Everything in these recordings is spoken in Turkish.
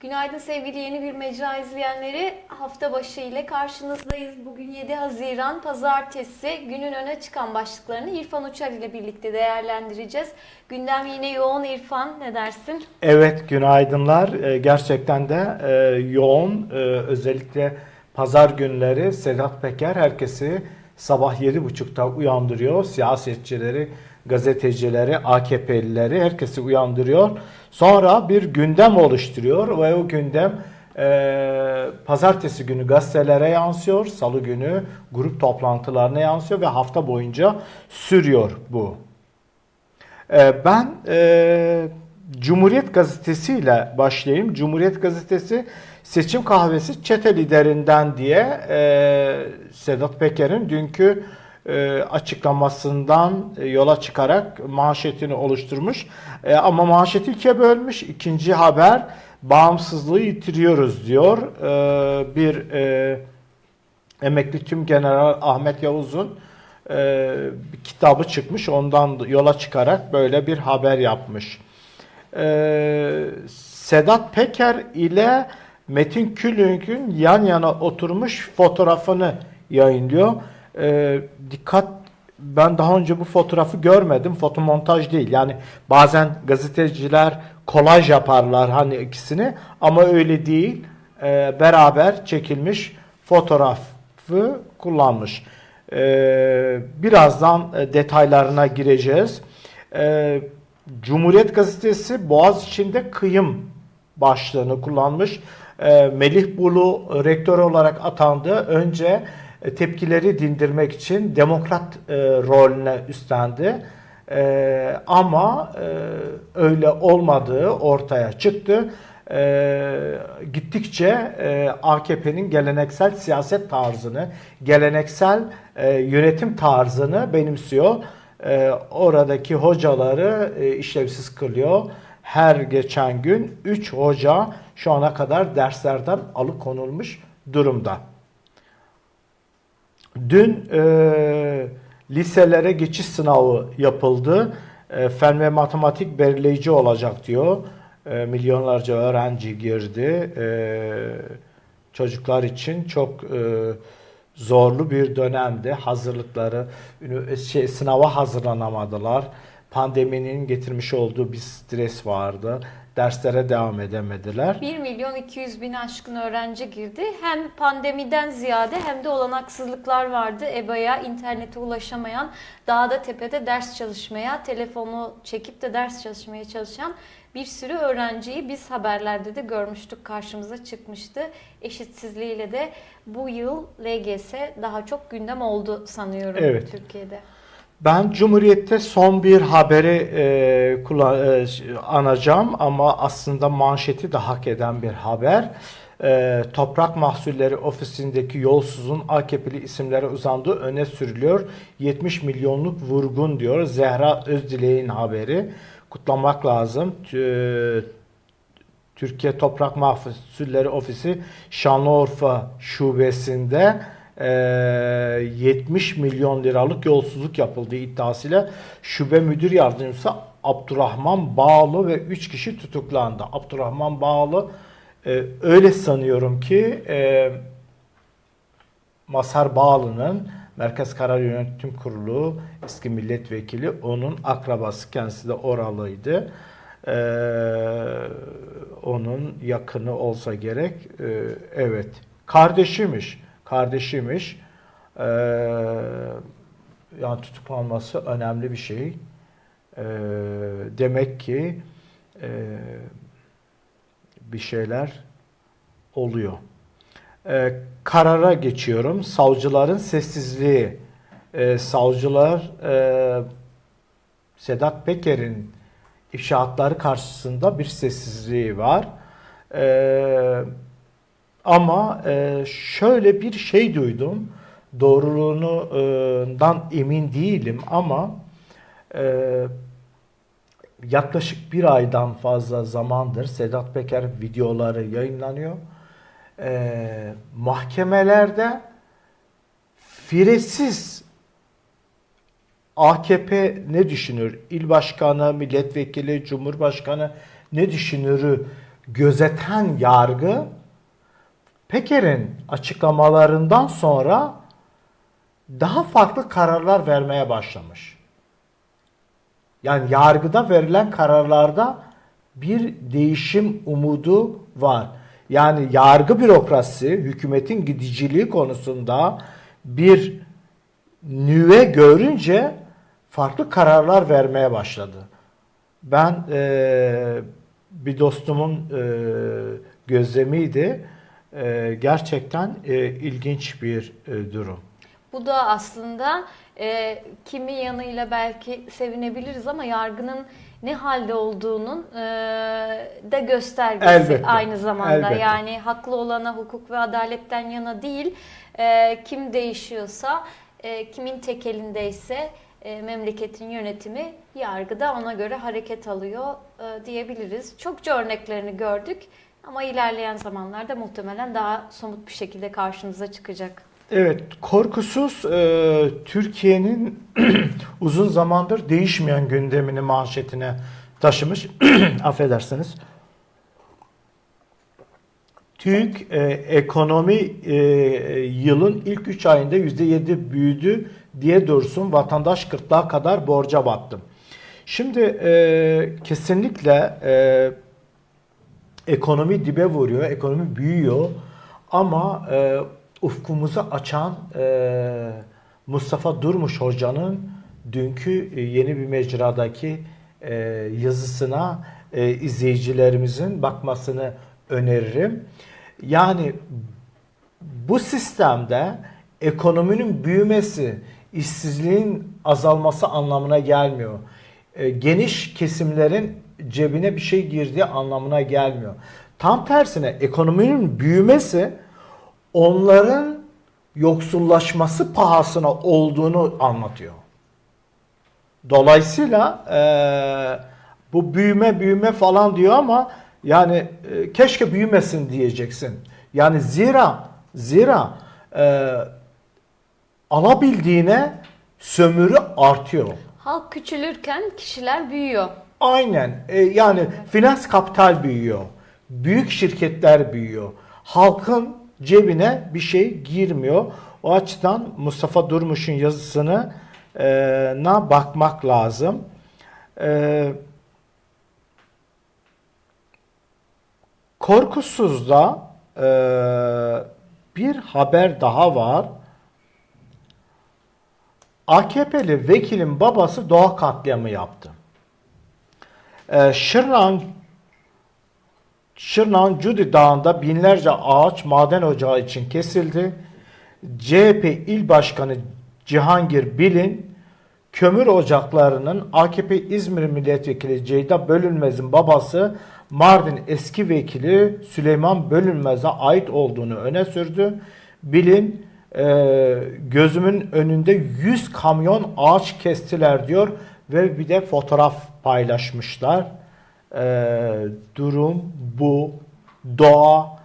Günaydın sevgili yeni bir mecra izleyenleri. Hafta başı ile karşınızdayız. Bugün 7 Haziran Pazartesi. Günün öne çıkan başlıklarını İrfan Uçar ile birlikte değerlendireceğiz. Gündem yine yoğun İrfan ne dersin? Evet, günaydınlar. Ee, Gerçekten de e, yoğun, e, özellikle pazar günleri Sedat Peker herkesi sabah 7.30'da uyandırıyor. Siyasetçileri, gazetecileri, AKP'lileri herkesi uyandırıyor. Sonra bir gündem oluşturuyor ve o gündem e, pazartesi günü gazetelere yansıyor, salı günü grup toplantılarına yansıyor ve hafta boyunca sürüyor bu. Ee, Ben e, Cumhuriyet Gazetesi ile başlayayım. Cumhuriyet Gazetesi seçim kahvesi çete liderinden diye e, Sedat Peker'in dünkü e, açıklamasından e, yola çıkarak manşetini oluşturmuş. E, ama manşeti ikiye bölmüş. İkinci haber bağımsızlığı yitiriyoruz diyor. E, bir e, emekli tüm general Ahmet Yavuz'un e, bir kitabı çıkmış. Ondan yola çıkarak böyle bir haber yapmış. E, Sedat Peker ile Metin Külünk'ün yan yana oturmuş fotoğrafını yayınlıyor. E, dikkat ben daha önce bu fotoğrafı görmedim. Fotomontaj değil. Yani bazen gazeteciler kolaj yaparlar hani ikisini ama öyle değil. E, beraber çekilmiş fotoğrafı kullanmış. Ee, birazdan e, detaylarına gireceğiz. Ee, Cumhuriyet Gazetesi Boğaz içinde kıyım başlığını kullanmış. Ee, Melih Bulu rektör olarak atandı. Önce e, tepkileri dindirmek için demokrat e, rolüne üstlendi. Ee, ama e, öyle olmadığı ortaya çıktı. Ee, gittikçe e, AKP'nin geleneksel siyaset tarzını, geleneksel e, yönetim tarzını benimsiyor. E, oradaki hocaları e, işlevsiz kılıyor. Her geçen gün 3 hoca şu ana kadar derslerden alıkonulmuş durumda. Dün e, liselere geçiş sınavı yapıldı. E, fen ve matematik belirleyici olacak diyor. E, milyonlarca öğrenci girdi. E, çocuklar için çok e, zorlu bir dönemdi. Hazırlıkları, şey, sınava hazırlanamadılar. Pandeminin getirmiş olduğu bir stres vardı. Derslere devam edemediler. 1 milyon 200 bin aşkın öğrenci girdi. Hem pandemiden ziyade hem de olanaksızlıklar vardı. EBA'ya, internete ulaşamayan, dağda tepede ders çalışmaya, telefonu çekip de ders çalışmaya çalışan bir sürü öğrenciyi biz haberlerde de görmüştük, karşımıza çıkmıştı. Eşitsizliğiyle de bu yıl LGS daha çok gündem oldu sanıyorum Evet. Türkiye'de. Ben Cumhuriyet'te son bir haberi e, kullan, e, anacağım ama aslında manşeti de hak eden bir haber. E, Toprak Mahsulleri Ofisi'ndeki yolsuzun AKP'li isimlere uzandığı öne sürülüyor. 70 milyonluk vurgun diyor Zehra Özdilek'in haberi. Kutlamak lazım. Tü- Türkiye Toprak Mahsulleri Ofisi Şanlıurfa Şubesi'nde 70 milyon liralık yolsuzluk yapıldığı iddiasıyla şube müdür yardımcısı Abdurrahman Bağlı ve 3 kişi tutuklandı. Abdurrahman Bağlı eee, öyle sanıyorum ki eee Masar Bağlı'nın Merkez Karar Yönetim Kurulu eski milletvekili onun akrabası kendisi de oralıydı. Ee, onun yakını olsa gerek. Ee, evet. Kardeşiymiş. Kardeşiymiş. Ee, yani tutuklanması önemli bir şey. Ee, demek ki e, bir şeyler oluyor. Ee, karara geçiyorum. Savcıların sessizliği. Ee, savcılar e, Sedat Peker'in ifşaatları karşısında bir sessizliği var. Ee, ama e, şöyle bir şey duydum. Doğruluğundan emin değilim ama e, yaklaşık bir aydan fazla zamandır Sedat Peker videoları yayınlanıyor. Ee, mahkemelerde firesiz AKP ne düşünür? İl başkanı, milletvekili, cumhurbaşkanı ne düşünürü gözeten yargı Peker'in açıklamalarından sonra daha farklı kararlar vermeye başlamış. Yani yargıda verilen kararlarda bir değişim umudu var. Yani yargı bürokrasi hükümetin gidiciliği konusunda bir nüve görünce farklı kararlar vermeye başladı. Ben eee, bir dostumun eee, gözlemiydi. Eee, gerçekten eee, ilginç bir eee, durum. Bu da aslında e, kimi yanıyla belki sevinebiliriz ama yargının ne halde olduğunun e, de göstergesi Elbette, aynı zamanda. elbette. Yani haklı olana hukuk ve adaletten yana değil, e, kim değişiyorsa, e, kimin tek elindeyse e, memleketin yönetimi yargıda ona göre hareket alıyor e, diyebiliriz. Çokça örneklerini gördük ama ilerleyen zamanlarda muhtemelen daha somut bir şekilde karşımıza çıkacak. Evet, korkusuz e, Türkiye'nin uzun zamandır değişmeyen gündemini manşetine taşımış. Affedersiniz. TÜİK e, ekonomi e, yılın ilk 3 ayında %7 büyüdü diye dursun vatandaş gırtlağa kadar borca battı. Şimdi e, kesinlikle e, ekonomi dibe vuruyor, ekonomi büyüyor ama e, ufkumuzu açan e, Mustafa Durmuş Hoca'nın dünkü e, yeni bir mecradaki e, yazısına e, izleyicilerimizin bakmasını öneririm. Yani bu sistemde ekonominin büyümesi, işsizliğin azalması anlamına gelmiyor. E, geniş kesimlerin cebine bir şey girdiği anlamına gelmiyor. Tam tersine ekonominin büyümesi onların yoksullaşması pahasına olduğunu anlatıyor. Dolayısıyla e, bu büyüme büyüme falan diyor ama yani e, keşke büyümesin diyeceksin. Yani zira zira e, alabildiğine sömürü artıyor. Halk küçülürken kişiler büyüyor. Aynen. E, yani finans kapital büyüyor. Büyük şirketler büyüyor. Halkın cebine bir şey girmiyor. O açıdan Mustafa Durmuş'un yazısını e, na bakmak lazım. E, Korkusuz'da e, bir haber daha var. AKP'li vekilin babası doğa katliamı yaptı. Ee, Şırnak'ın Şırnak'ın Cudi Dağı'nda binlerce ağaç maden ocağı için kesildi. CHP İl Başkanı Cihangir Bilin, kömür ocaklarının AKP İzmir Milletvekili Ceyda Bölünmez'in babası Mardin eski vekili Süleyman Bölünmez'e ait olduğunu öne sürdü. Bilin e, gözümün önünde 100 kamyon ağaç kestiler diyor ve bir de fotoğraf paylaşmışlar. E, durum bu. Doğa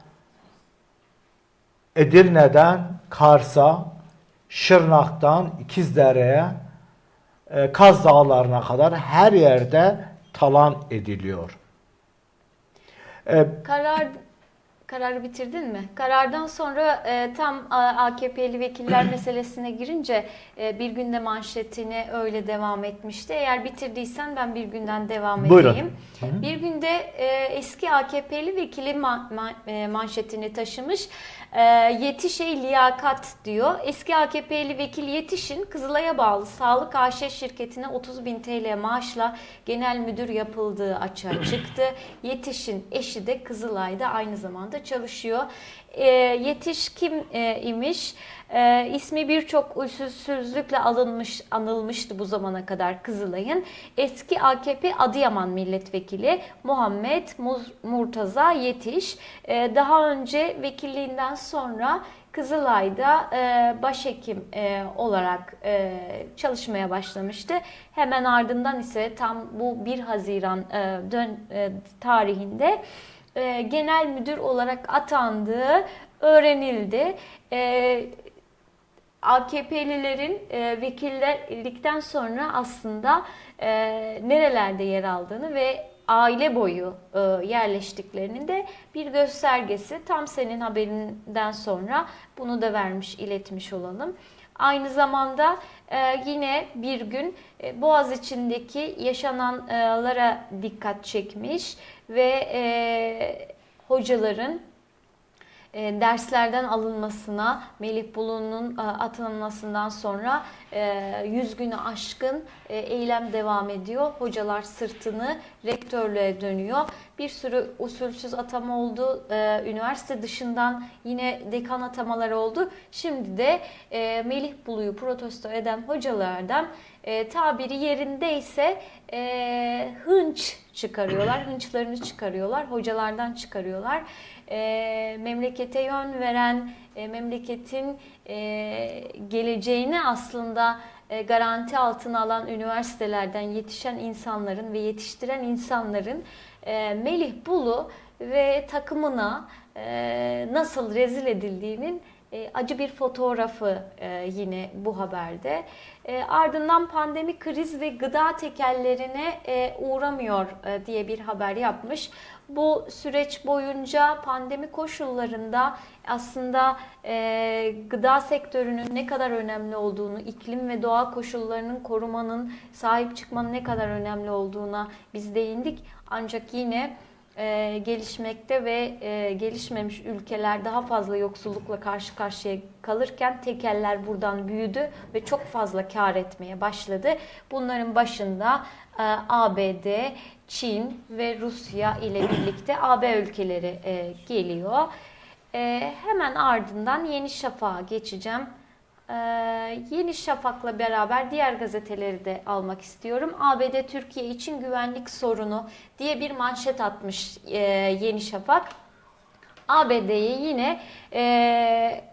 Edirne'den Kars'a, Şırnak'tan İkizdere'ye, e, Kaz Dağları'na kadar her yerde talan ediliyor. E, Karar kararı bitirdin mi? Karardan sonra e, tam a, AKP'li vekiller meselesine girince e, bir günde manşetini öyle devam etmişti. Eğer bitirdiysen ben bir günden devam Buyurun. edeyim. Bir günde e, eski AKP'li vekili ma- ma- e, manşetini taşımış. E, Yetişey liyakat diyor. Eski AKP'li vekil Yetiş'in Kızılay'a bağlı Sağlık AŞ şirketine 30 bin TL maaşla genel müdür yapıldığı açığa çıktı. Yetiş'in eşi de Kızılay'da aynı zamanda çalışıyor. E, Yetiş kim e, imiş? E, ismi birçok usulsüzlükle alınmış, anılmıştı bu zamana kadar Kızılay'ın. Eski AKP Adıyaman milletvekili Muhammed Murtaza Yetiş. E, daha önce vekilliğinden sonra Kızılay'da e, başhekim e, olarak e, çalışmaya başlamıştı. Hemen ardından ise tam bu 1 Haziran e, dön, e, tarihinde e, genel müdür olarak atandığı öğrenildi. E, AKP'lilerin e, vekillikten sonra aslında e, nerelerde yer aldığını ve aile boyu e, yerleştiklerinin de bir göstergesi. Tam senin haberinden sonra bunu da vermiş, iletmiş olalım. Aynı zamanda e, yine bir gün e, Boğaz içindeki yaşananlara dikkat çekmiş ve e, hocaların e, derslerden alınmasına, Melih Bulu'nun e, atanmasından sonra e, 100 günü aşkın e, eylem devam ediyor. Hocalar sırtını rektörlüğe dönüyor. Bir sürü usulsüz atama oldu. E, üniversite dışından yine dekan atamaları oldu. Şimdi de e, Melih Bulu'yu protesto eden hocalardan e, tabiri yerindeyse e, hınç çıkarıyorlar. Hınçlarını çıkarıyorlar. Hocalardan çıkarıyorlar. E, memlekete yön veren, e, memleketin e, geleceğini aslında e, garanti altına alan üniversitelerden yetişen insanların ve yetiştiren insanların e, Melih Bulu ve takımına e, nasıl rezil edildiğinin e, acı bir fotoğrafı yine bu haberde. Ardından pandemi kriz ve gıda tekellerine uğramıyor diye bir haber yapmış. Bu süreç boyunca pandemi koşullarında aslında e, gıda sektörünün ne kadar önemli olduğunu, iklim ve doğa koşullarının korumanın, sahip çıkmanın ne kadar önemli olduğuna biz değindik. Ancak yine e, gelişmekte ve e, gelişmemiş ülkeler daha fazla yoksullukla karşı karşıya kalırken tekeller buradan büyüdü ve çok fazla kar etmeye başladı. Bunların başında e, ABD, Çin ve Rusya ile birlikte AB ülkeleri e, geliyor. E, hemen ardından Yeni Şafak'a geçeceğim. Ee, Yeni Şafak'la beraber diğer gazeteleri de almak istiyorum. ABD Türkiye için güvenlik sorunu diye bir manşet atmış e, Yeni Şafak. ABD'yi yine e,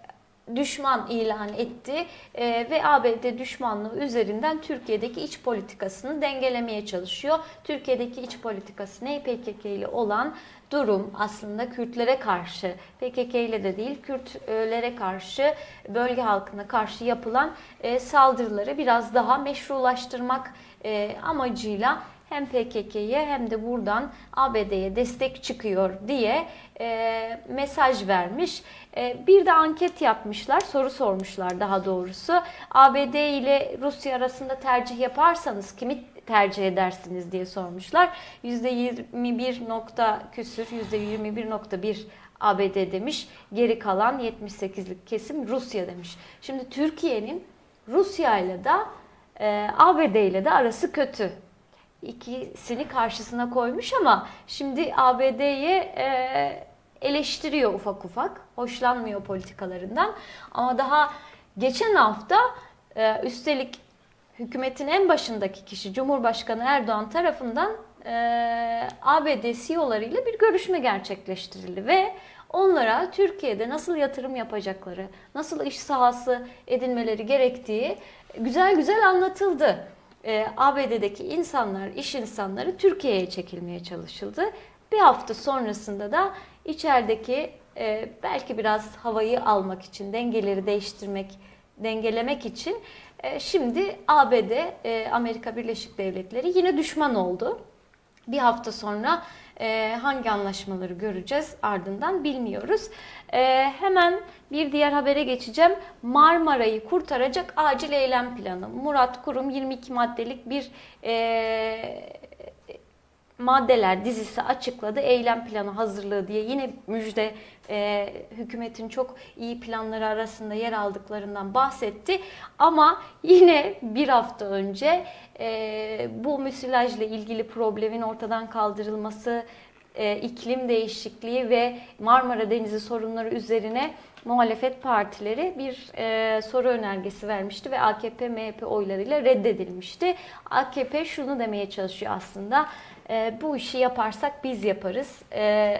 düşman ilan etti e, ve ABD düşmanlığı üzerinden Türkiye'deki iç politikasını dengelemeye çalışıyor. Türkiye'deki iç politikası ne? PKK ile olan durum aslında Kürtlere karşı, PKK ile de değil Kürtlere karşı, bölge halkına karşı yapılan e, saldırıları biraz daha meşrulaştırmak e, amacıyla hem PKK'ye hem de buradan ABD'ye destek çıkıyor diye e, mesaj vermiş. E, bir de anket yapmışlar, soru sormuşlar daha doğrusu. ABD ile Rusya arasında tercih yaparsanız kimi tercih edersiniz diye sormuşlar. %21 nokta küsür, %21.1 ABD demiş. Geri kalan 78'lik kesim Rusya demiş. Şimdi Türkiye'nin Rusya ile de e, ABD ile de arası kötü ikisini karşısına koymuş ama şimdi ABD'ye eleştiriyor ufak ufak. Hoşlanmıyor politikalarından. Ama daha geçen hafta e, üstelik hükümetin en başındaki kişi Cumhurbaşkanı Erdoğan tarafından e, ABD CEO'larıyla bir görüşme gerçekleştirildi ve onlara Türkiye'de nasıl yatırım yapacakları, nasıl iş sahası edinmeleri gerektiği güzel güzel anlatıldı e, ABD'deki insanlar, iş insanları Türkiye'ye çekilmeye çalışıldı. Bir hafta sonrasında da içerideki e, belki biraz havayı almak için, dengeleri değiştirmek, dengelemek için e, şimdi ABD, e, Amerika Birleşik Devletleri yine düşman oldu. Bir hafta sonra e, hangi anlaşmaları göreceğiz ardından bilmiyoruz. E, hemen bir diğer habere geçeceğim. Marmara'yı kurtaracak acil eylem planı. Murat Kurum 22 maddelik bir e, maddeler dizisi açıkladı. Eylem planı hazırlığı diye yine müjde e, hükümetin çok iyi planları arasında yer aldıklarından bahsetti. Ama yine bir hafta önce e, bu müsilajla ilgili problemin ortadan kaldırılması, e, iklim değişikliği ve Marmara Denizi sorunları üzerine muhalefet partileri bir e, soru önergesi vermişti ve AKP MHP oylarıyla reddedilmişti. AKP şunu demeye çalışıyor aslında. E, bu işi yaparsak biz yaparız. E,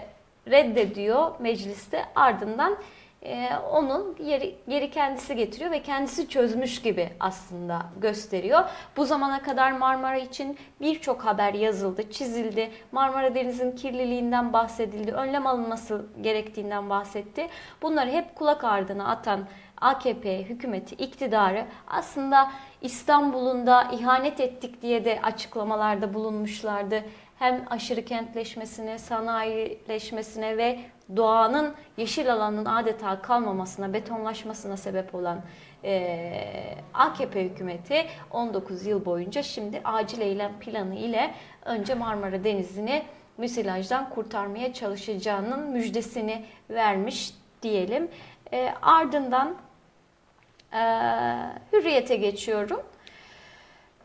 reddediyor mecliste. Ardından e, onun geri, geri kendisi getiriyor ve kendisi çözmüş gibi aslında gösteriyor. Bu zamana kadar Marmara için birçok haber yazıldı, çizildi. Marmara Denizi'nin kirliliğinden bahsedildi, önlem alınması gerektiğinden bahsetti. Bunları hep kulak ardına atan AKP hükümeti, iktidarı aslında İstanbul'un da ihanet ettik diye de açıklamalarda bulunmuşlardı. Hem aşırı kentleşmesine, sanayileşmesine ve doğanın yeşil alanın adeta kalmamasına, betonlaşmasına sebep olan eee, AKP hükümeti 19 yıl boyunca şimdi acil eylem planı ile önce Marmara Denizi'ni müsilajdan kurtarmaya çalışacağının müjdesini vermiş diyelim. Eee, ardından eee, Hürriyet'e geçiyorum.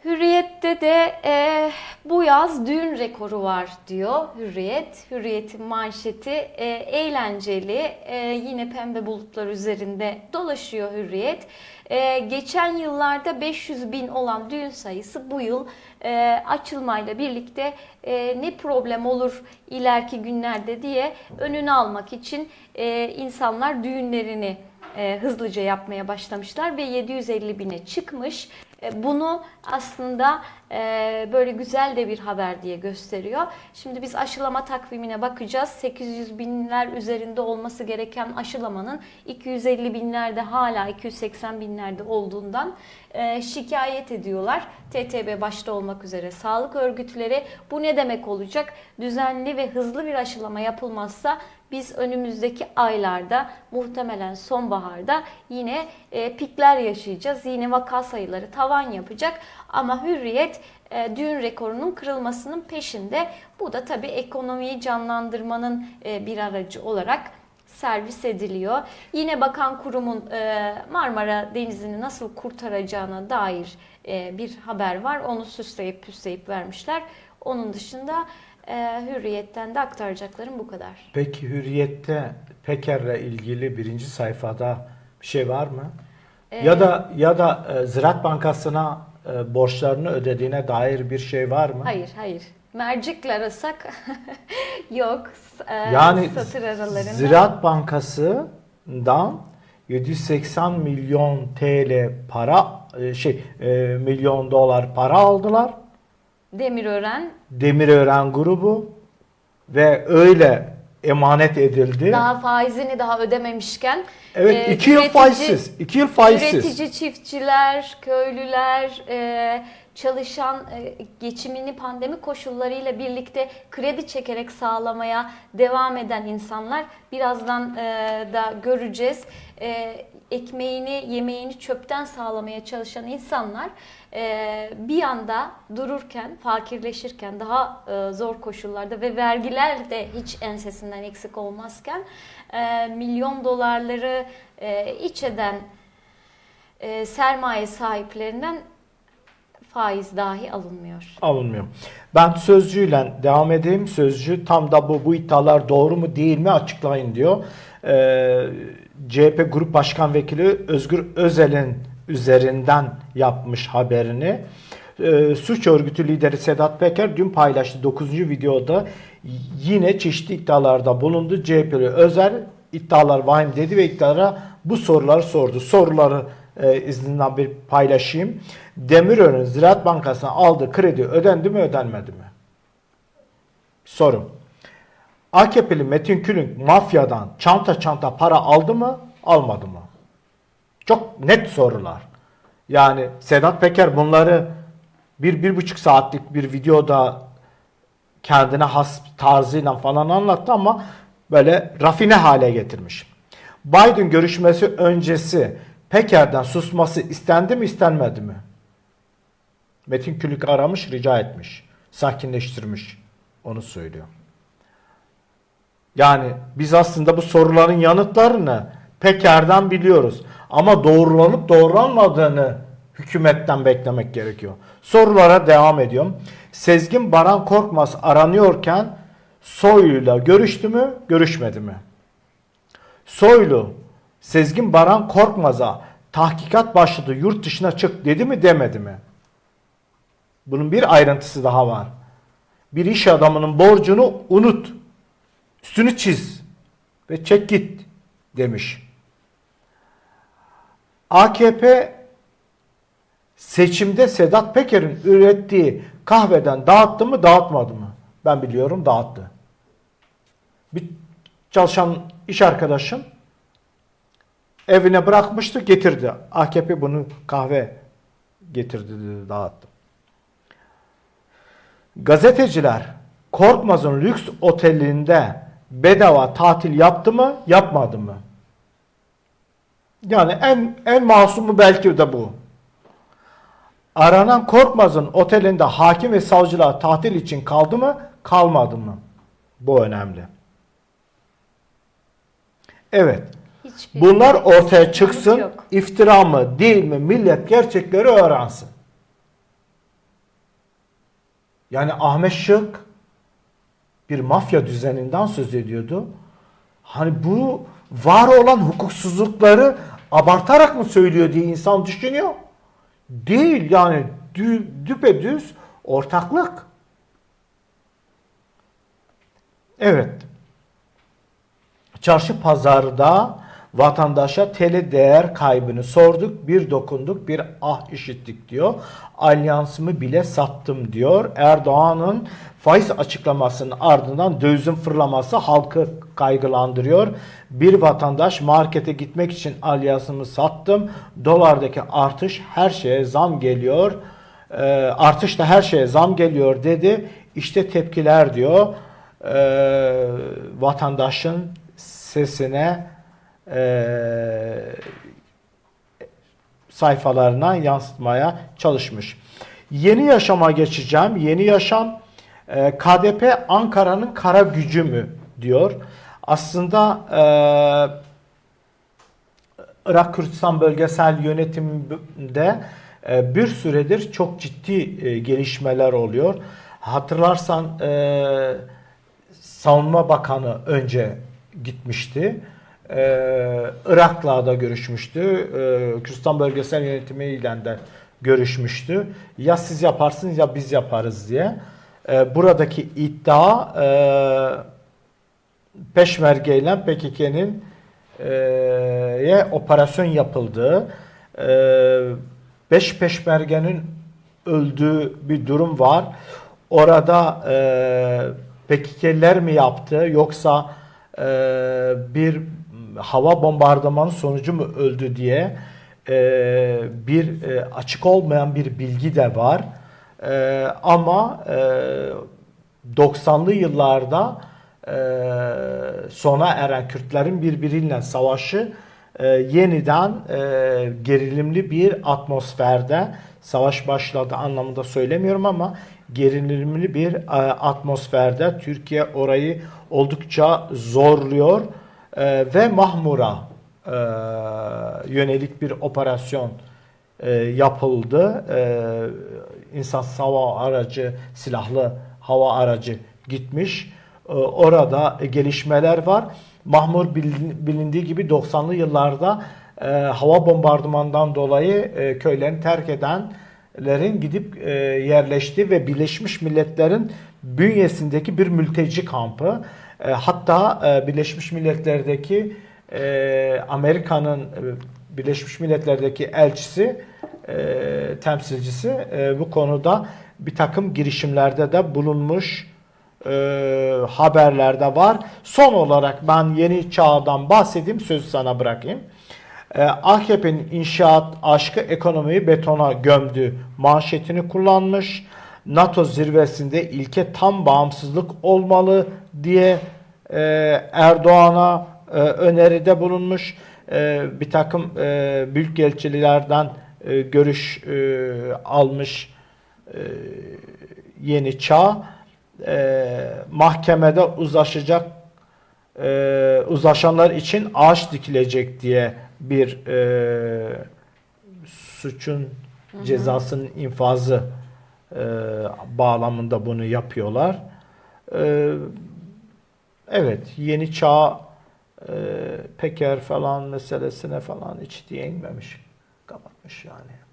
Hürriyet'te de e, bu yaz düğün rekoru var diyor Hürriyet. Hürriyet'in manşeti e, eğlenceli. E, yine pembe bulutlar üzerinde dolaşıyor Hürriyet. E, geçen yıllarda 500 bin olan düğün sayısı bu yıl e, açılmayla birlikte e, ne problem olur ileriki günlerde diye önünü almak için e, insanlar düğünlerini e, hızlıca yapmaya başlamışlar ve 750 bine çıkmış. E, Bunu aslında e, böyle güzel de bir haber diye gösteriyor. Şimdi biz aşılama takvimine bakacağız. 800 binler üzerinde olması gereken aşılamanın 250 binlerde hala 280 binlerde olduğundan e, şikayet ediyorlar. TTB başta olmak üzere sağlık örgütleri. Bu ne demek olacak? Düzenli ve hızlı bir aşılama yapılmazsa biz önümüzdeki aylarda muhtemelen sonbaharda yine e, pikler yaşayacağız. Yine vaka sayıları tavan yapacak ama Hürriyet e, düğün rekorunun kırılmasının peşinde. Bu da tabii ekonomiyi canlandırmanın e, bir aracı olarak servis ediliyor. Yine bakan kurumun e, Marmara Denizi'ni nasıl kurtaracağına dair e, bir haber var. Onu süsleyip püsleyip vermişler. Onun dışında e, Hürriyet'ten de aktaracaklarım bu kadar. Peki Hürriyet'te Peker'le ilgili birinci sayfada bir şey var mı? Ee, ya da ya da e, Ziraat Bankası'na e, borçlarını ödediğine dair bir şey var mı? Hayır, hayır. Mercikle arasak yok. E, Yani satır aralarında. Ziraat Bankası'ndan 780 milyon TL para e, şey e, milyon dolar para aldılar. Demirören Demirören grubu ve öyle emanet edildi. daha faizini daha ödememişken evet, e, iki yıl faizsiz. iki yıl faizsiz. Üretici çiftçiler, köylüler, e, çalışan e, geçimini pandemi koşullarıyla birlikte kredi çekerek sağlamaya devam eden insanlar birazdan e, da göreceğiz. E, ekmeğini, yemeğini çöpten sağlamaya çalışan insanlar e, bir anda dururken, fakirleşirken, daha e, zor koşullarda ve vergiler de hiç ensesinden eksik olmazken e, milyon dolarları e, iç eden sermaye sahiplerinden faiz dahi alınmıyor. Alınmıyor. Ben sözcüyle devam edeyim. Sözcü tam da bu, bu iddialar doğru mu değil mi açıklayın diyor. Ee, CHP Grup Başkan Vekili Özgür Özel'in üzerinden yapmış haberini. Ee, suç örgütü lideri Sedat Peker dün paylaştı 9. videoda yine çeşitli iddialarda bulundu. CHP'li Özel iddialar vahim dedi ve iktidara bu soruları sordu. Soruları e, izninden bir paylaşayım. Demirören Ziraat Bankası'na aldığı kredi ödendi mi ödenmedi mi? Soru. AKP'li Metin Külünk mafyadan çanta çanta para aldı mı almadı mı? Çok net sorular. Yani Sedat Peker bunları bir, bir buçuk saatlik bir videoda kendine has tarzıyla falan anlattı ama böyle rafine hale getirmiş. Biden görüşmesi öncesi Peker'den susması istendi mi istenmedi mi? Metin Külük aramış rica etmiş. Sakinleştirmiş. Onu söylüyor. Yani biz aslında bu soruların yanıtlarını Peker'den biliyoruz. Ama doğrulanıp doğrulanmadığını hükümetten beklemek gerekiyor. Sorulara devam ediyorum. Sezgin Baran Korkmaz aranıyorken Soylu'yla görüştü mü, görüşmedi mi? Soylu Sezgin Baran Korkmaz'a tahkikat başladı yurt dışına çık dedi mi demedi mi? Bunun bir ayrıntısı daha var. Bir iş adamının borcunu unut. Üstünü çiz ve çek git demiş. AKP seçimde Sedat Peker'in ürettiği kahveden dağıttı mı dağıtmadı mı? Ben biliyorum dağıttı. Bir çalışan iş arkadaşım evine bırakmıştı getirdi. AKP bunu kahve getirdi dedi dağıttı. Gazeteciler Korkmaz'ın lüks otelinde bedava tatil yaptı mı yapmadı mı? Yani en en masumu belki de bu. Aranan Korkmaz'ın otelinde hakim ve savcılar tatil için kaldı mı kalmadı mı? Bu önemli. Evet. Hiçbir Bunlar ortaya çıksın. yok. iftira mı değil mi millet gerçekleri öğrensin. Yani Ahmet Şık bir mafya düzeninden söz ediyordu. Hani bu var olan hukuksuzlukları abartarak mı söylüyor diye insan düşünüyor. Değil yani dü, düpedüz ortaklık. Evet. Çarşı pazarda vatandaşa tele değer kaybını sorduk, bir dokunduk, bir ah işittik diyor. Alyansımı bile sattım diyor. Erdoğan'ın faiz açıklamasının ardından dövizin fırlaması halkı kaygılandırıyor. Bir vatandaş markete gitmek için alyansımı sattım. Dolardaki artış her şeye zam geliyor. Ee, artış da her şeye zam geliyor dedi. İşte tepkiler diyor. Ee, vatandaşın sesine e, sayfalarına yansıtmaya çalışmış. Yeni yaşama geçeceğim. Yeni yaşam e, KDP Ankara'nın kara gücü mü diyor. Aslında e, Irak Kürdistan bölgesel yönetiminde e, bir süredir çok ciddi e, gelişmeler oluyor. Hatırlarsan e, Savunma Bakanı önce gitmişti. Ee, Irak'la da görüşmüştü. Ee, Kürdistan Bölgesel Yönetimi ile de görüşmüştü. Ya siz yaparsınız ya biz yaparız diye. Ee, buradaki iddia e, Peşmerge ile PKK'nin e, operasyon yapıldığı, e, beş peşmergenin öldüğü bir durum var. Orada e, PKK'liler mi yaptı yoksa e, bir hava bombardımanı sonucu mu öldü diye e, bir e, açık olmayan bir bilgi de var. E, ama e, 90'lı yıllarda e, sona eren Kürtlerin birbiriyle savaşı e, yeniden e, gerilimli bir atmosferde savaş başladı anlamında söylemiyorum ama gerilimli bir e, atmosferde Türkiye orayı oldukça zorluyor e, ve Mahmur'a e, yönelik bir operasyon e, yapıldı. E, insansız hava aracı, silahlı hava aracı gitmiş. E, orada gelişmeler var. Mahmur bilin- bilindiği gibi 90'lı yıllarda e, hava bombardımanından dolayı e, köylerini terk edenlerin gidip e, yerleştiği ve Birleşmiş Milletler'in bünyesindeki bir mülteci kampı. E, hatta e, Birleşmiş Milletler'deki e, Amerika'nın Birleşmiş Milletler'deki elçisi, temsilcisi bu konuda bir takım girişimlerde de bulunmuş haberlerde var. Son olarak ben yeni çağdan bahsedeyim, sözü sana bırakayım. E, AKP'nin inşaat aşkı ekonomiyi betona gömdü manşetini kullanmış. NATO zirvesinde ilke tam bağımsızlık olmalı diye e, Erdoğan'a e, öneride bulunmuş. E, bir takım e, büyükelçilerden e, görüş e, almış e, yeni çağ e, mahkemede uzlaşacak e, uzlaşanlar için ağaç dikilecek diye bir e, suçun cezasının infazı bağlamında bunu yapıyorlar. E, evet yeni çağ e, Peker falan meselesine falan hiç değinmemiş. Kapatmış yani.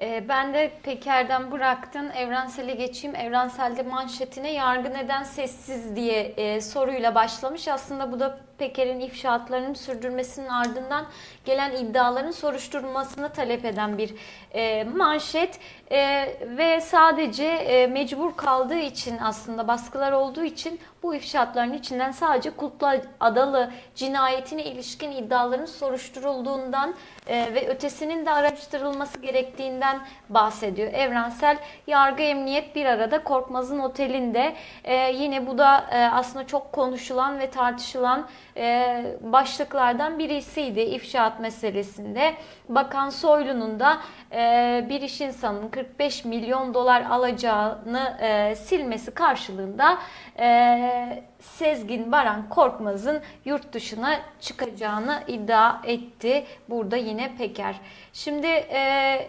Ee, ben de Peker'den bıraktın. Evrensel'e geçeyim. Evrensel'de manşetine yargı neden sessiz diye e, soruyla başlamış. Aslında bu da Peker'in ifşaatlarının sürdürmesinin ardından gelen iddiaların soruşturulmasını talep eden bir e, manşet E, ve sadece e, mecbur kaldığı için aslında baskılar olduğu için bu ifşaatların içinden sadece Kutlu Adalı cinayetine ilişkin iddiaların soruşturulduğundan e, ve ötesinin de araştırılması gerektiğinden bahsediyor. Evrensel Yargı Emniyet bir arada Korkmaz'ın otelinde e, yine bu da e, aslında çok konuşulan ve tartışılan başlıklardan birisiydi ifşaat meselesinde. Bakan Soylu'nun da e, bir iş insanının 45 milyon dolar alacağını e, silmesi karşılığında e, Sezgin Baran Korkmaz'ın yurt dışına çıkacağını iddia etti. Burada yine Peker. Şimdi e,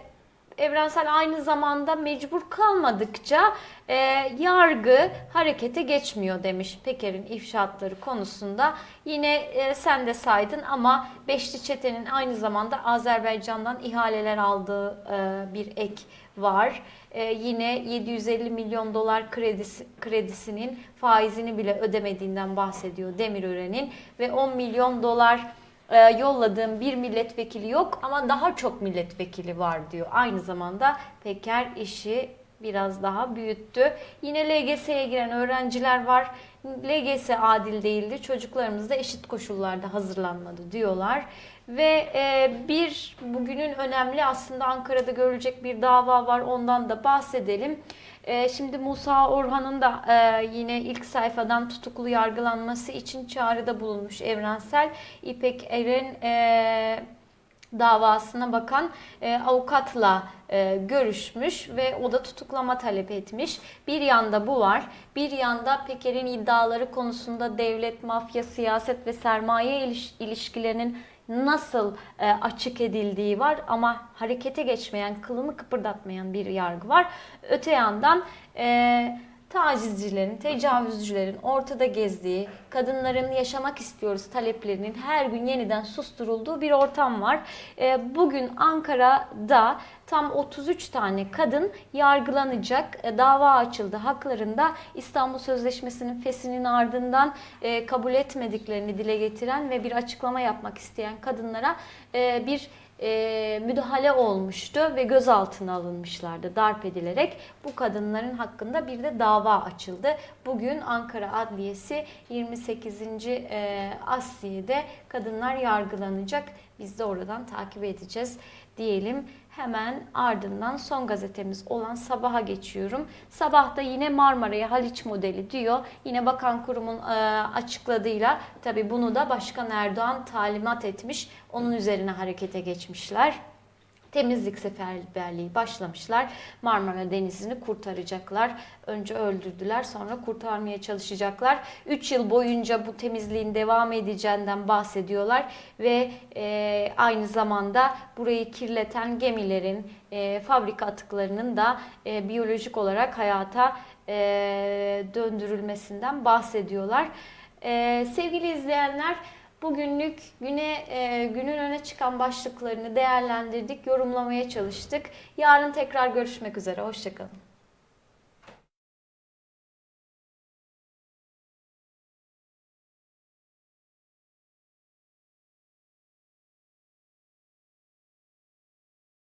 Evrensel aynı zamanda mecbur kalmadıkça e, yargı harekete geçmiyor demiş Peker'in ifşaatları konusunda. Yine e, sen de saydın ama Beşli Çete'nin aynı zamanda Azerbaycan'dan ihaleler aldığı e, bir ek var. E, yine 750 milyon dolar kredisi, kredisinin faizini bile ödemediğinden bahsediyor Demirören'in ve 10 milyon dolar e, yolladığım bir milletvekili yok ama daha çok milletvekili var diyor. Aynı zamanda Peker işi biraz daha büyüttü. Yine LGS'ye giren öğrenciler var. LGS adil değildi. Çocuklarımız da eşit koşullarda hazırlanmadı diyorlar. Ve e, bir bugünün önemli aslında Ankara'da görülecek bir dava var. Ondan da bahsedelim. E, şimdi Musa Orhan'ın da e, yine ilk sayfadan tutuklu yargılanması için çağrıda bulunmuş Evrensel. İpek Eren e, davasına bakan e, avukatla e, görüşmüş ve o da tutuklama talep etmiş. Bir yanda bu var. Bir yanda Peker'in iddiaları konusunda devlet, mafya, siyaset ve sermaye iliş- ilişkilerinin nasıl e, açık edildiği var ama harekete geçmeyen, kılını kıpırdatmayan bir yargı var. Öte yandan e, tacizcilerin, tecavüzcülerin ortada gezdiği, kadınların yaşamak istiyoruz taleplerinin her gün yeniden susturulduğu bir ortam var. E, Bugün Ankara'da tam 33 tane kadın yargılanacak. E, Dava açıldı haklarında. İstanbul Sözleşmesi'nin fesinin ardından e, kabul etmediklerini dile getiren ve bir açıklama yapmak isteyen kadınlara e, bir e, müdahale olmuştu ve gözaltına alınmışlardı darp edilerek. Bu kadınların hakkında bir de dava açıldı. Bugün Ankara Adliyesi 28. E, Asliye'de kadınlar yargılanacak. Biz de oradan takip edeceğiz diyelim. Hemen ardından son gazetemiz olan Sabah'a geçiyorum. Sabah'ta yine Marmara'ya Haliç modeli diyor. Yine Bakan Kurum'un e, açıkladığıyla tabi bunu da Başkan Erdoğan talimat etmiş. Onun üzerine harekete geçmişler. Temizlik seferberliği başlamışlar. Marmara Denizi'ni kurtaracaklar. Önce öldürdüler sonra kurtarmaya çalışacaklar. 3 yıl boyunca bu temizliğin devam edeceğinden bahsediyorlar. Ve e, aynı zamanda burayı kirleten gemilerin, e, fabrika atıklarının da e, biyolojik olarak hayata e, döndürülmesinden bahsediyorlar. E, sevgili izleyenler Bugünlük güne e, günün öne çıkan başlıklarını değerlendirdik, yorumlamaya çalıştık. Yarın tekrar görüşmek üzere. Hoşçakalın.